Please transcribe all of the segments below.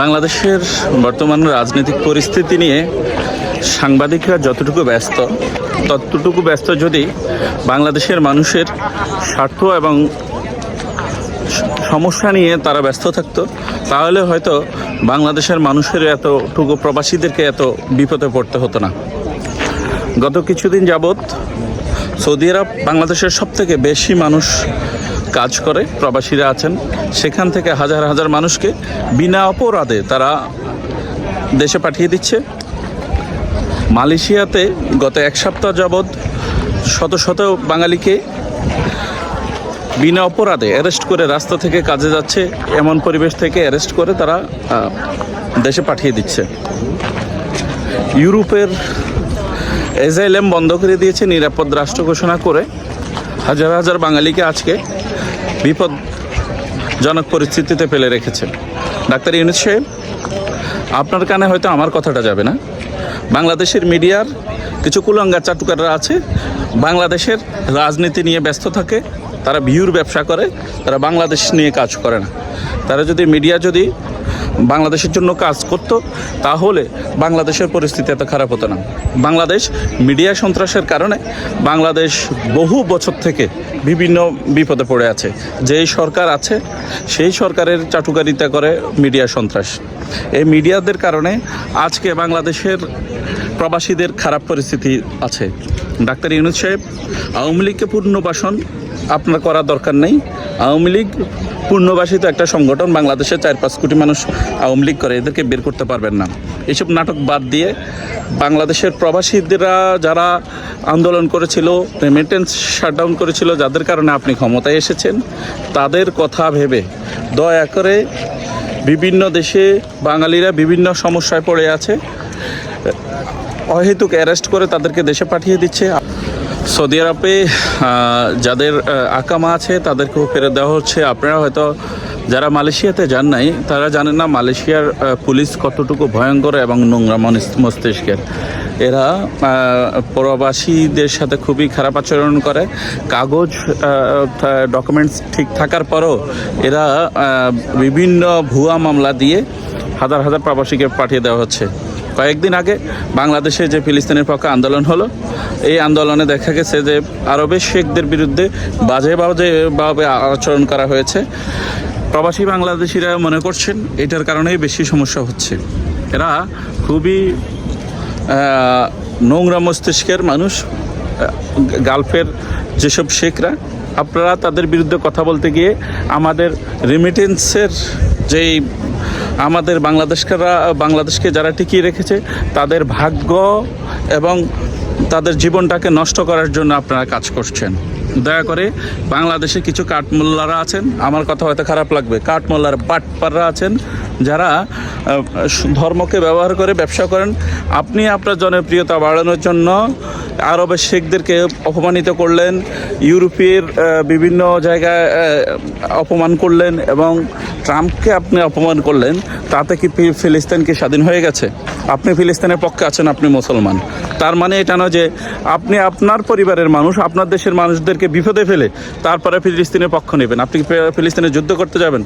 বাংলাদেশের বর্তমান রাজনৈতিক পরিস্থিতি নিয়ে সাংবাদিকরা যতটুকু ব্যস্ত, ততটুকু ব্যস্ত যদি বাংলাদেশের মানুষের স্বার্থ এবং সমস্যা নিয়ে তারা ব্যস্ত থাকতো, তাহলে হয়তো বাংলাদেশের মানুষের এতটুকু প্রবাসীদেরকে এত বিপদে পড়তে হতো না। গত কিছুদিন যাবৎ সৌদি আরব বাংলাদেশের সব থেকে বেশি মানুষ কাজ করে, প্রবাসীরা আছেন। সেখান থেকে হাজার হাজার মানুষকে বিনা অপরাধে তারা দেশে পাঠিয়ে দিচ্ছে। মালয়েশিয়াতে গত এক সপ্তাহ যাবৎ শত শত বাঙালিকে বিনা অপরাধে অ্যারেস্ট করে রাস্তা থেকে কাজে যাচ্ছে, এমন পরিবেশ থেকে অ্যারেস্ট করে তারা দেশে পাঠিয়ে দিচ্ছে। ইউরোপের এজআইএলএম বন্ধ করে দিয়েছে, নিরাপদ রাষ্ট্র ঘোষণা করে। হাজার হাজার বাঙালিকে আজকে বিপদজনক পরিস্থিতিতে ফেলে রেখেছে। ডাক্তার ইউনুস সাহেব, আপনার কানে হয়তো আমার কথাটা যাবে না। বাংলাদেশের মিডিয়ার কিছু কুলঙ্গা চাটুকাররা আছে, বাংলাদেশের রাজনীতি নিয়ে ব্যস্ত থাকে, তারা ভিউর ব্যবসা করে, তারা বাংলাদেশ নিয়ে কাজ করে না। তারা যদি মিডিয়া যদি বাংলাদেশের জন্য কাজ করত, তাহলে বাংলাদেশের পরিস্থিতি এত খারাপ হতো না। বাংলাদেশ মিডিয়া সন্ত্রাসের কারণে বাংলাদেশ বহু বছর থেকে বিভিন্ন বিপদে পড়ে আছে। যেই সরকার আছে, সেই সরকারের চাটুকারিতা করে মিডিয়া সন্ত্রাস। এই মিডিয়াদের কারণে আজকে বাংলাদেশের প্রবাসীদের খারাপ পরিস্থিতি আছে। ডাক্তার ইউনুস সাহেব, আওয়ামী লীগকে পুনর্বাসন আপনার করা দরকার নেই। আওয়ামী লীগ পূর্ণবাসিত একটা সংগঠন বাংলাদেশে চার পাঁচ কোটি মানুষ আওয়ামী লীগ করে, এদেরকে বের করতে পারবেন না। এসব নাটক বাদ দিয়ে বাংলাদেশের প্রবাসীরা যারা আন্দোলন করেছিল রেমিটেন্স শাটডাউন করেছিল, যাদের কারণে আপনি ক্ষমতায় এসেছেন, তাদের কথা ভেবে দয়া করে বিভিন্ন দেশে বাঙালিরা বিভিন্ন সমস্যায় পড়ে আছে। অহেতুক অ্যারেস্ট করে তাদেরকে দেশে পাঠিয়ে দিচ্ছে। সৌদি আরবে যাদের আকামা আছে তাদেরকেও ফেরত দেওয়া হচ্ছে। আপনারা হয়তো যারা মালয়েশিয়াতে যান নাই, তারা জানেন না মালয়েশিয়ার পুলিশ কতটুকু ভয়ঙ্কর এবং নোংরা মস্তিষ্কের। এরা প্রবাসীদের সাথে খুবই খারাপ আচরণ করে। কাগজ ডকুমেন্টস ঠিক থাকার পরও এরা বিভিন্ন ভুয়া মামলা দিয়ে হাজার হাজার প্রবাসীকে পাঠিয়ে দেওয়া হচ্ছে। কয়েকদিন আগে বাংলাদেশে যে ফিলিস্তিনের পক্ষে আন্দোলন হলো, এই আন্দোলনে দেখা গেছে যে আরবের শেখদের বিরুদ্ধে বাজে বাজে ভাবে আচরণ করা হয়েছে। প্রবাসী বাংলাদেশিরা মনে করছেন এটার কারণেই বেশি সমস্যা হচ্ছে। এরা খুবই নোংরা মস্তিষ্কের মানুষ গালফের যেসব শেখরা, আপনারা তাদের বিরুদ্ধে কথা বলতে গিয়ে আমাদের রেমিটেন্সের যেই আমাদের বাংলাদেশকারা, বাংলাদেশকে যারা টিকিয়ে রেখেছে, তাদের ভাগ্য এবং তাদের জীবনটাকে নষ্ট করার জন্য আপনারা কাজ করছেন। দয়া করে বাংলাদেশে কিছু কাঠমোল্লারা আছেন, আমার কথা হয়তো খারাপ লাগবে, কাঠমোল্লার বাটপাররা আছেন, যারা ধর্মকে ব্যবহার করে ব্যবসা করেন। আপনি আপনার জনপ্রিয়তা বাড়ানোর জন্য আরবের শেখদেরকে অপমানিত করলেন, ইউরোপের বিভিন্ন জায়গায় অপমান করলেন এবং ট্রাম্পকে আপনি অপমান করলেন, তাতে কি ফিলিস্তিন কি স্বাধীন হয়ে গেছে? আপনি ফিলিস্তিনের পক্ষে আছেন, আপনি মুসলমান। তার মানে এটা নয় যে আপনি আপনার পরিবারের মানুষ, আপনার দেশের মানুষদেরকে বিপদে ফেলে তারপরে ফিলিস্তিনের পক্ষ নেবেন। আপনি ফিলিস্তিনে যুদ্ধ করতে যাবেন?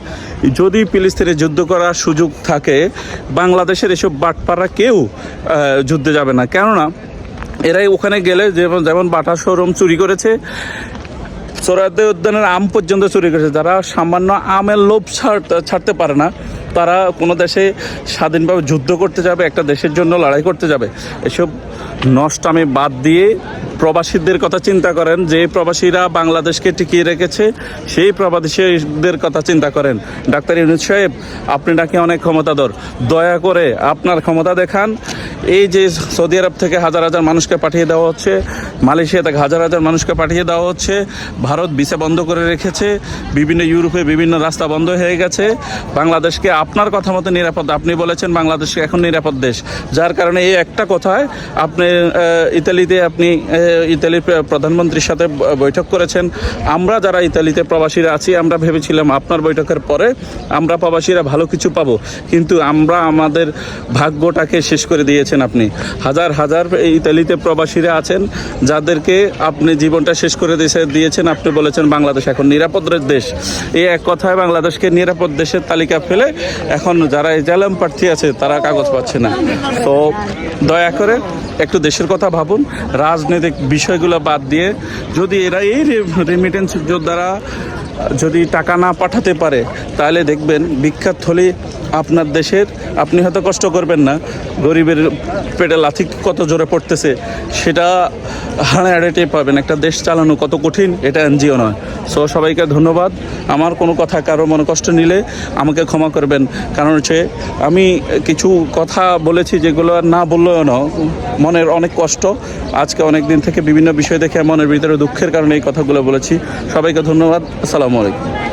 যদি ফিলিস্তিনে যুদ্ধ করার সুযোগ থাকে, বাংলাদেশের এসব বাটপাড়া কেউ যুদ্ধে যাবে না। কেননা এরাই ওখানে গেলে যেমন যেমন বাটা শোরুম চুরি করেছে সোরাতে উদ্যানের আম পর্যন্ত চুরি করেছে। যারা সামান্য আমের লোভ ছাড়তে পারে না, তারা কোনো দেশে স্বাধীনভাবে যুদ্ধ করতে যাবে, একটা দেশের জন্য লড়াই করতে যাবে। এসব নষ্টামি বাদ দিয়ে প্রবাসীদের কথা চিন্তা করেন, যে প্রবাসীরা বাংলাদেশকে টিকিয়ে রেখেছে, সেই প্রবাসীদের কথা চিন্তা করেন। ডাক্তার ইউনুস সাহেব, আপনি নাকি অনেক ক্ষমতাধর। দয়া করে আপনার ক্ষমতা দেখান এই যে সৌদি আরব থেকে হাজার হাজার মানুষকে পাঠিয়ে দেওয়া হচ্ছে, মালয়েশিয়া থেকে হাজার হাজার মানুষকে পাঠিয়ে দেওয়া হচ্ছে, ভারত ভিসা বন্ধ করে রেখেছে, বিভিন্ন ইউরোপে বিভিন্ন রাস্তা বন্ধ হয়ে গেছে। বাংলাদেশকে আপনার কথা মতো নিরাপদ, আপনি বলেছেন বাংলাদেশ এখন নিরাপদ দেশ। যার কারণে এই একটা কথায় আপনি ইতালিতে আপনি ইতালির প্রধানমন্ত্রীর সাথে বৈঠক করেছেন। আমরা যারা ইতালিতে প্রবাসীরা আছি, আমরা ভেবেছিলাম আপনার বৈঠকের পরে আমরা প্রবাসীরা ভালো কিছু পাবো। কিন্তু আমরা আমাদের ভাগ্যটাকে শেষ করে দিয়েছেন আপনি। হাজার হাজার ইতালিতে প্রবাসীরা আছেন, যাদেরকে আপনি জীবনটা শেষ করে দিয়েছে- দিয়েছেন। আপনি বলেছেন বাংলাদেশ এখন নিরাপদ দেশ। এই এক কথায় বাংলাদেশকে নিরাপদ দেশের তালিকা ফেলে এখন যারা এজালাম প্রার্থী আছে, তারা কাগজ পাচ্ছে না। তো দয়া করে একটু দেশের কথা ভাবুন, রাজনৈতিক বিষয়গুলো বাদ দিয়ে যদি এরা এই রেমিটেন্স যোদ্ধারা যদি টাকা না পাঠাতে পারে, তাহলে দেখবেন বিখ্যাত থলি আপনার দেশের, আপনি হয়তো কষ্ট করবেন না, গরিবের পেটে লাথি কত জোরে পড়তেছে, সেটা হাড়ে হাড়েটে পাবেন। একটা দেশ চালানো কত কঠিন, এটা এনজিও নয়। সো সবাইকে ধন্যবাদ। আমার কোনো কথা, কারও মনে কষ্ট নিলে আমাকে ক্ষমা করবেন। কারণ হচ্ছে, আমি কিছু কথা বলেছি যেগুলো আর না বললেও না মনের অনেক কষ্ট। আজকে অনেক দিন থেকে বিভিন্ন বিষয় দেখে মনের ভিতরে দুঃখের কারণে এই কথাগুলো বলেছি। সবাইকে ধন্যবাদ। আসসালামু আলাইকুম।